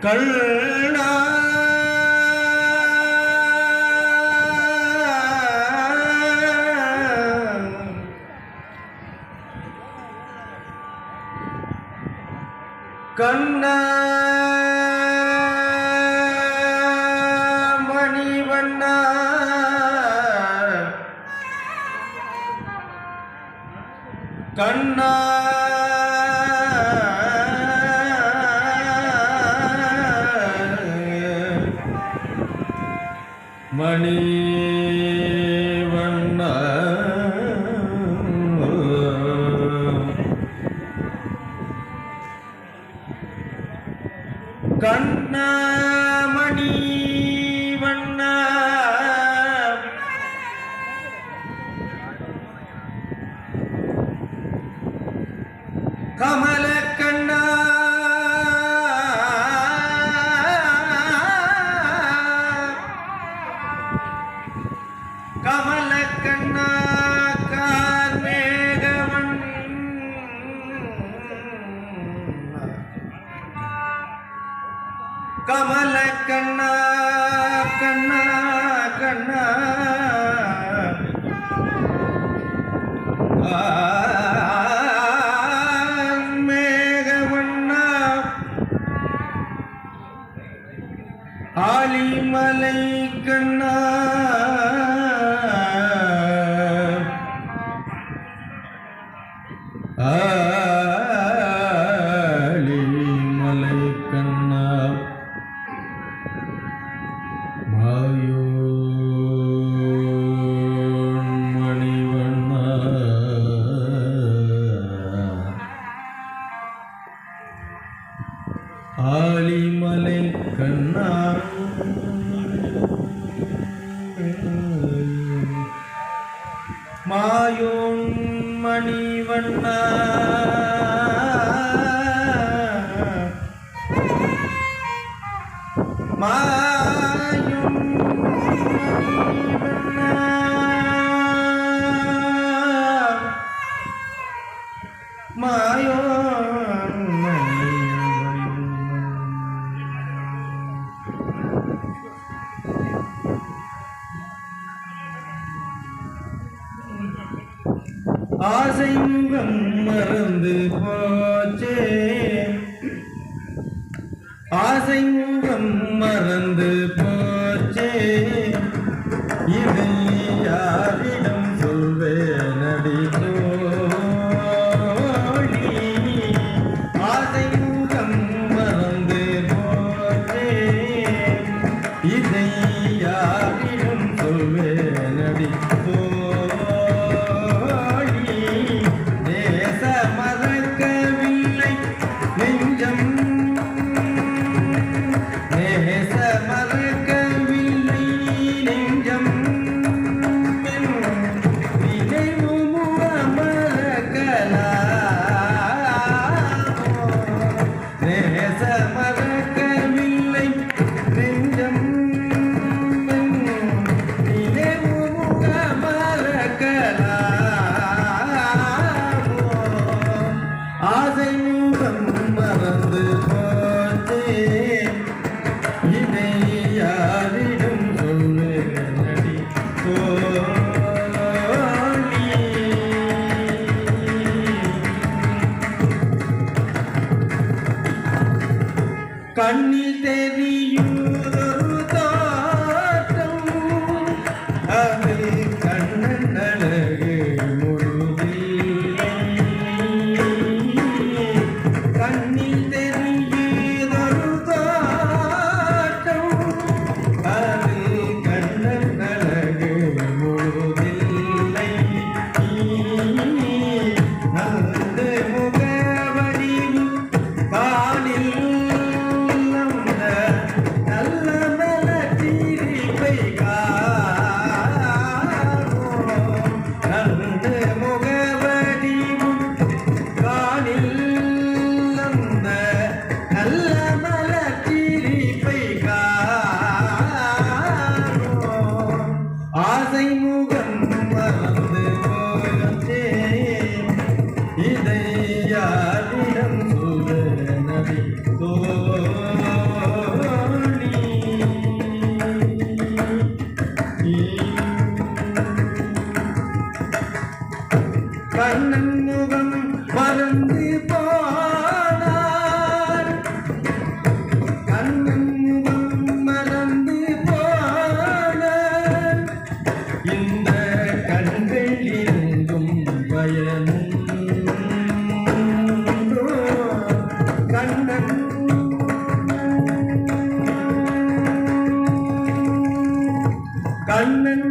கண்ணா. கண்ணா. மணிவண்ணா. கண்ணா. மணி வண்ணா கண்ணா கமல கண்ணா கண்ணா கண்ணா. மேகவண்ணா ஆலிமலை கண்ணா. மாயோன் மணிவண்ணா மாயும் மாயோன் ஆசை ஆசைமுகம் மறந்து போச்சே. ஆசைமுகம் மறந்து போச்சே. இதை யாரிடம் சொல்வேனடி தோழி? இதை யாரிடம் சொல்வேனடி தோழி ஆசை மூலம் மறந்து போச்சே இதை யாரிடம் சொல்லுகிறடி கண்ணில் தெரியும் தோட்டம் அதில் இதை யாரிடம் சோதனவி கண்ணன் முகம் மறந்து போனார். கண்ணன் இந்த அண்ணன்